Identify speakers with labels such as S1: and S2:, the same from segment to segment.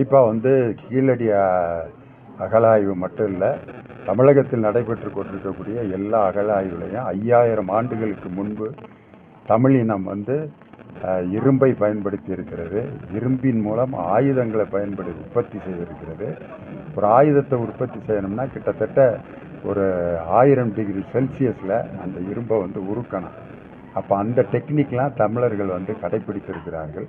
S1: கண்டிப்பாக வந்து கீழடி அகலாய்வு மட்டும் இல்லை தமிழகத்தில் நடைபெற்று கொண்டிருக்கக்கூடிய எல்லா அகலாய்வுலையும் ஐயாயிரம் ஆண்டுகளுக்கு முன்பு தமிழ் இனம் வந்து இரும்பை பயன்படுத்தி இருக்கிறது. இரும்பின் மூலம் ஆயுதங்களை பயன்படுத்தி உற்பத்தி செய்திருக்கிறது. ஒரு ஆயுதத்தை உற்பத்தி செய்யணும்னா கிட்டத்தட்ட ஒரு ஆயிரம் டிகிரி செல்சியஸில் அந்த இரும்பை வந்து உருக்கணும். அப்போ அந்த டெக்னிக்லாம் தமிழர்கள் வந்து கடைப்பிடித்திருக்கிறார்கள்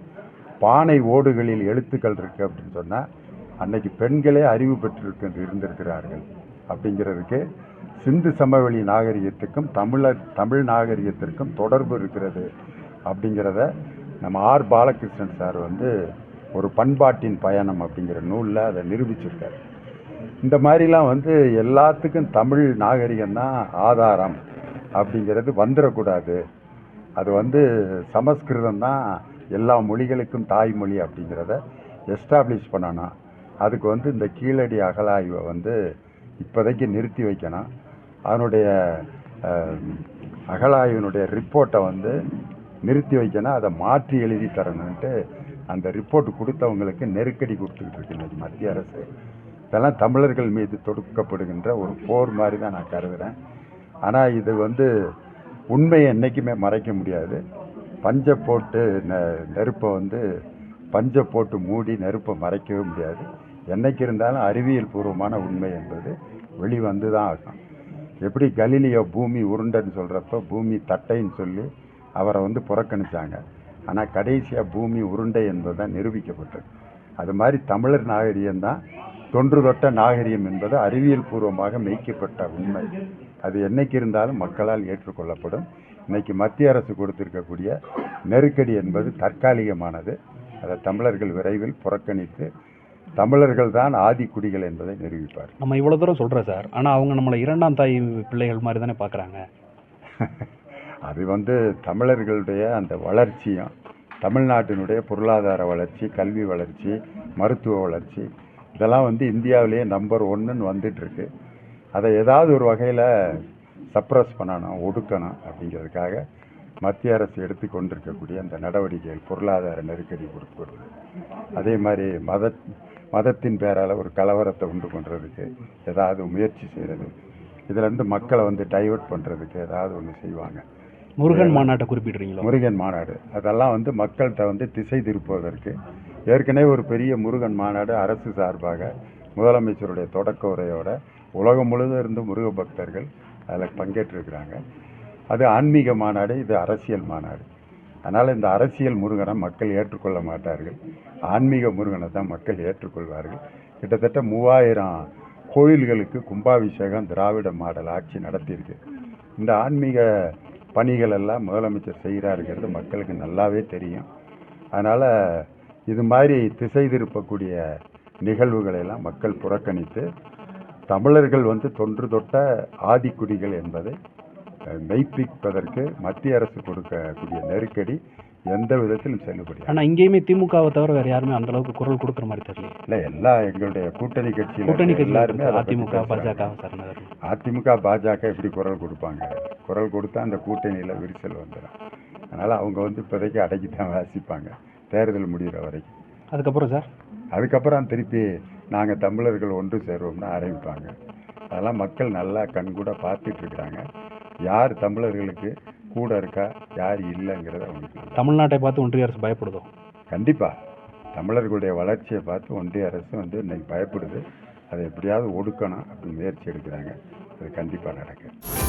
S1: பானை ஓடுகளில் எழுத்துக்கள் இருக்குது அப்படின்னு சொன்னால் அன்னைக்கு பெண்களே அறிவு பெற்றிருக்க இருந்திருக்கிறார்கள் அப்படிங்கிறதுக்கு சிந்து சமவெளி நாகரிகத்துக்கும் தமிழர் தமிழ் நாகரிகத்திற்கும் தொடர்பு இருக்கிறது அப்படிங்கிறத நம்ம ஆர் பாலகிருஷ்ணன் சார் வந்து ஒரு பண்பாட்டின் பயணம் அப்படிங்கிற நூலில் அதை நிரூபிச்சிருக்காரு. இந்த மாதிரிலாம் வந்து எல்லாத்துக்கும் தமிழ் நாகரிகம் தான் ஆதாரம் அப்படிங்கிறது வந்துடக்கூடாது அது வந்து சமஸ்கிருதம் தான் எல்லா மொழிகளுக்கும் தாய்மொழி அப்படிங்கிறத எஸ்டாப்ளிஷ் பண்ணணும் அதுக்கு வந்து இந்த கீழடி அகழாய்வை வந்து இப்போதைக்கு நிறுத்தி வைக்கணும். அதனுடைய அகலாய்வினுடைய அகழாய்வினுடைய ரிப்போர்ட்டை வந்து நிறுத்தி வைக்கணும். அதை மாற்றி எழுதி தரணுன்ட்டு அந்த ரிப்போர்ட் கொடுத்தவங்களுக்கு நெருக்கடி கொடுத்துக்கிட்டு இருக்கு மத்திய அரசு. இதெல்லாம் தமிழர்கள் மீது தொடுக்கப்படுகின்ற ஒரு போர் மாதிரி தான் நான் கருதுகிறேன் ஆனால் இது வந்து உண்மையை என்றைக்குமே மறைக்க முடியாது. பஞ்சை போட்டு நெ நெருப்பை வந்து பஞ்சை போட்டு மூடி நெருப்பை மறைக்கவே முடியாது. என்றைக்கு இருந்தாலும் அறிவியல் பூர்வமான உண்மை என்பது வெளிவந்து தான் ஆகும் எப்படி கலிலியோ பூமி உருண்டைன்னு சொல்கிறப்ப பூமி தட்டைன்னு சொல்லி அவரை வந்து புறக்கணிச்சாங்க. ஆனால் கடைசியாக பூமி உருண்டை என்பது தான் நிரூபிக்கப்பட்டது. அது மாதிரி தமிழர் நாகரிகம் தான் தொன்று தொட்ட நாகரிகம் என்பது அறிவியல் பூர்வமாக மெய்க்கப்பட்ட உண்மை. அது என்னைக்கு இருந்தாலும் மக்களால் ஏற்றுக்கொள்ளப்படும். இன்னைக்கு மத்திய அரசு கொடுத்திருக்கக்கூடிய நெருக்கடி என்பது தற்காலிகமானது. அதை தமிழர்கள் விரைவில் புறக்கணித்து தமிழர்கள் தான் ஆதிக்குடிகள் என்பதை நிரூபிப்பார்
S2: நம்ம இவ்வளோ தூரம் சொல்கிறோம் சார். ஆனால் அவங்க நம்மளை இரண்டாம் தாய் பிள்ளைகள் மாதிரி தானே பார்க்குறாங்க.
S1: அது வந்து தமிழர்களுடைய அந்த வளர்ச்சியும் தமிழ்நாட்டினுடைய பொருளாதார வளர்ச்சி கல்வி வளர்ச்சி மருத்துவ வளர்ச்சி இதெல்லாம் வந்து இந்தியாவிலேயே நம்பர் ஒன்றுன்னு வந்துட்டுருக்கு அதை ஏதாவது ஒரு வகையில் சப்ரஸ் பண்ணணும் ஒடுக்கணும் அப்படிங்கிறதுக்காக மத்திய அரசு எடுத்து கொண்டிருக்கக்கூடிய அந்த நடவடிக்கைகள் பொருளாதார நெருக்கடி கொடுக்கிறது அதே மாதிரி மத மதத்தின் பேரால் ஒரு கலவரத்தை உண்டு பண்ணுறதுக்கு ஏதாவது முயற்சி செய்கிறது இதிலேருந்து மக்களை வந்து டைவர்ட் பண்ணுறதுக்கு ஏதாவது ஒன்று செய்வாங்க.
S2: முருகன் மாநாட்டை குறிப்பிடுறீங்களோ?
S1: முருகன் மாநாடு. அதெல்லாம் வந்து மக்கள்கிட்ட வந்து திசை திருப்புவதற்கு ஏற்கனவே ஒரு பெரிய முருகன் மாநாடு அரசு சார்பாக முதலமைச்சருடைய தொடக்க உரையோட உலகம் முழுவதும் இருந்து முருக பக்தர்கள் அதில் பங்கேற்றிருக்கிறாங்க. அது ஆன்மீக மாநாடு இது அரசியல் மாநாடு. அதனால் இந்த அரசியல் முருகனை மக்கள் ஏற்றுக்கொள்ள மாட்டார்கள். ஆன்மீக முருகனை தான் மக்கள் ஏற்றுக்கொள்வார்கள். கிட்டத்தட்ட மூவாயிரம் கோயில்களுக்கு கும்பாபிஷேகம் திராவிட மாடல் ஆட்சி நடத்தியிருக்கு. இந்த ஆன்மீக பணிகள் எல்லாம் முதலமைச்சர் செய்கிறாருங்கிறது மக்களுக்கு நல்லாவே தெரியும். அதனால் இது மாதிரி திசை திருப்பக்கூடிய நிகழ்வுகளை எல்லாம் மக்கள் புறக்கணித்து தமிழர்கள் வந்து தொன்று தொட்ட ஆதிக்குடிகள் என்பதை மெய்ப்பிப்பதற்கு மத்திய அரசு கொடுக்கக்கூடிய நெருக்கடி எந்த விதத்திலும் செல்லுபடி
S2: ஆனால் இங்கேயுமே திமுகவை தவிர வேறு யாருமே அந்த அளவுக்கு குரல் கொடுக்குற மாதிரி தெரியல.
S1: இல்லை எல்லா எங்களுடைய கூட்டணி கட்சியில்
S2: கூட்டணி கட்சி
S1: எல்லாருமே
S2: அதிமுக. பாஜக
S1: அதிமுக பாஜக எப்படி குரல் கொடுப்பாங்க. குரல் கொடுத்தா அந்த கூட்டணியில் விரிசல் வந்துடும். அதனால் அவங்க வந்து இப்போதைக்கு அடக்கி தான் வாசிப்பாங்க. தேர்தல் முடிகிற வரைக்கும்.
S2: அதுக்கப்புறம் சார்?
S1: அதுக்கப்புறம் திருப்பி நாங்கள் தமிழர்கள் ஒன்று சேருவோம்னு ஆரம்பிப்பாங்க. அதெல்லாம் மக்கள் நல்லா கண்கூட பார்த்துட்டு இருக்கிறாங்க. யார் தமிழர்களுக்கு கூட இருக்கா யார் இல்லைங்கிறத அவங்களுக்கு
S2: தமிழ்நாட்டை பார்த்து ஒன்றிய அரசு பயப்படுதோ?
S1: கண்டிப்பாக தமிழர்களுடைய வளர்ச்சியை பார்த்து ஒன்றிய அரசு வந்து இன்னைக்கு பயப்படுது. அதை எப்படியாவது ஒடுக்கணும் அப்படின்னு முயற்சி எடுக்கிறாங்க. அது கண்டிப்பாக நடக்கும்